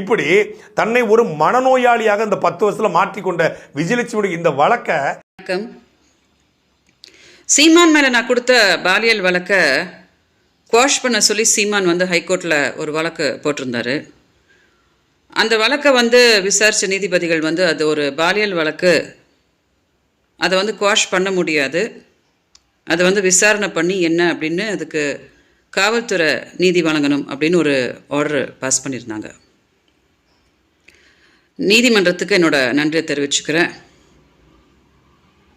இப்படி தன்னை ஒரு மனநோயாளியாக இந்த பத்து வருஷத்தில் மாற்றிக்கொண்ட விஜயலட்சுமியுடைய இந்த வழக்கை வணக்கம். சீமான் மேலே நான் கொடுத்த பாலியல் வழக்கை குவாஷ் பண்ண சொல்லி சீமான் வந்து ஹைகோர்ட்டில் ஒரு வழக்கு போட்டிருந்தாரு. அந்த வழக்கை வந்து விசாரித்த நீதிபதிகள் வந்து அது ஒரு பாலியல் வழக்கு. அதை வந்து குவாஷ் பண்ண முடியாது. அதை வந்து விசாரணை பண்ணி என்ன அப்படின்னு அதுக்கு காவல்துறை நீதி வழங்கணும் அப்படின்னு ஒரு ஆர்டர் பாஸ் பண்ணியிருந்தாங்க. நீதிமன்றத்துக்கு என்னோட நன்றியை தெரிவிச்சுக்கிறேன்.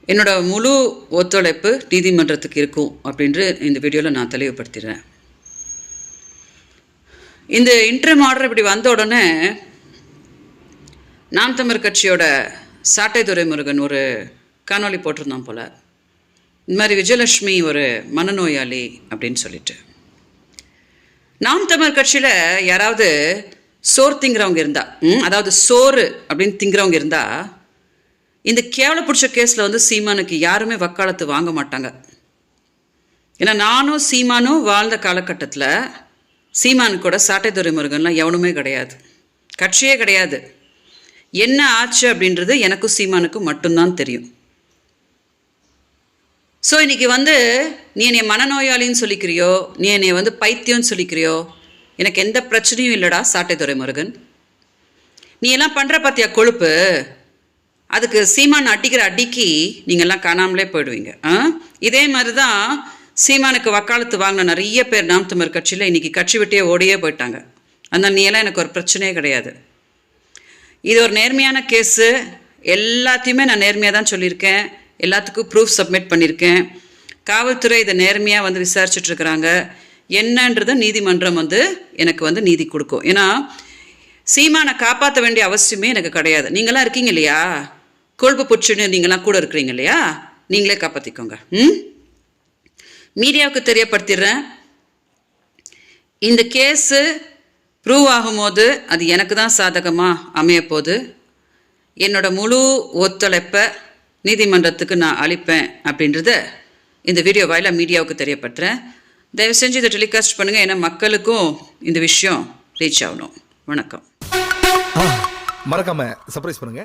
என்னோட முழு ஒத்துழைப்பு நீதிமன்றத்துக்கு இருக்கும் அப்படின்று இந்த வீடியோவில் நான் தெளிவுபடுத்திடுறேன். இந்த இன்டர்ம் ஆர்டர் இப்படி வந்த உடனே நாம் தமிழ் கட்சியோட சாட்டை துரைமுருகன் ஒரு காணொளி போட்டிருந்தான் போல. இந்த மாதிரி விஜயலட்சுமி ஒரு மனநோயாளி அப்படின்னு சொல்லிட்டு. நாம் தமிழ் கட்சியில் யாராவது சோறு திங்கிறவங்க இருந்தா அதாவது சோறு அப்படின்னு திங்கிறவங்க இருந்தா இந்த கேவல பிடிச்ச கேஸில் வந்து சீமானுக்கு யாருமே வக்காலத்து வாங்க மாட்டாங்க. ஏன்னா நானும் சீமானும் வாழ்ந்த காலகட்டத்தில் சீமானு கூட சாட்டை துரைமுருகன்லாம் எவனுமே கிடையாது. கட்சியே கிடையாது. என்ன ஆச்சு அப்படின்றது எனக்கும் சீமானுக்கும் மட்டும்தான் தெரியும். ஸோ இன்னைக்கு வந்து நீ என்னை மனநோயாளின்னு சொல்லிக்கிறியோ நீ என்னை வந்து பைத்தியம்னு சொல்லிக்கிறியோ எனக்கு எந்த பிரச்சனையும் இல்லைடா சாட்டைத்துறை முருகன் நீ எல்லாம் பண்ணுற பார்த்தியா கொழுப்பு? அதுக்கு சீமான் அடிக்கிற அடிக்கு நீங்கள்லாம் காணாமலே போயிடுவீங்க. ஆ? இதே மாதிரி தான் சீமானுக்கு வக்காலத்து வாங்கின நிறைய பேர் நாம் தமிழ் கட்சியில் இன்னைக்கு கட்சி விட்டே ஓடியே போயிட்டாங்க. அதனால் நீ எல்லாம் எனக்கு ஒரு பிரச்சனையே கிடையாது. இது ஒரு நேர்மையான கேஸு. எல்லாத்தையுமே நான் நேர்மையாக தான் சொல்லியிருக்கேன். எல்லாத்துக்கும் ப்ரூஃப் சப்மிட் பண்ணியிருக்கேன். காவல்துறை இதை நேர்மையாக வந்து விசாரிச்சுட்ருக்குறாங்க என்னன்றத நீதிமன்றம் வந்து எனக்கு வந்து நீதி கொடுக்கும். ஏன்னா சீமானை காப்பாற்ற வேண்டிய அவசியமே எனக்கு கிடையாது. நீங்களாம் இருக்கீங்க இல்லையா? கொழுப்பு புச்சுன்னு நீங்களாம் கூட இருக்கிறீங்க இல்லையா? நீங்களே காப்பாற்றிக்கோங்க ம்? மீடியாவுக்கு தெரியப்படுத்திடுறேன். இந்த கேஸு ப்ரூவ் ஆகும்போது அது எனக்கு தான் சாதகமாக அமையப்போகுது என்னோட முழு ஒத்துழைப்பை நீதிமன்றத்துக்கு நான் அளிப்பேன் அப்படின்றத இந்த வீடியோ வாயிலாக மீடியாவுக்கு தெரியப்படுத்துகிறேன் தயவு செஞ்சு இதை டெலிகாஸ்ட் பண்ணுங்கள் ஏன்னா மக்களுக்கும் இந்த விஷயம் ரீச் ஆகணும். வணக்கம். மறக்காம சர்ப்ரைஸ் பண்ணுங்க.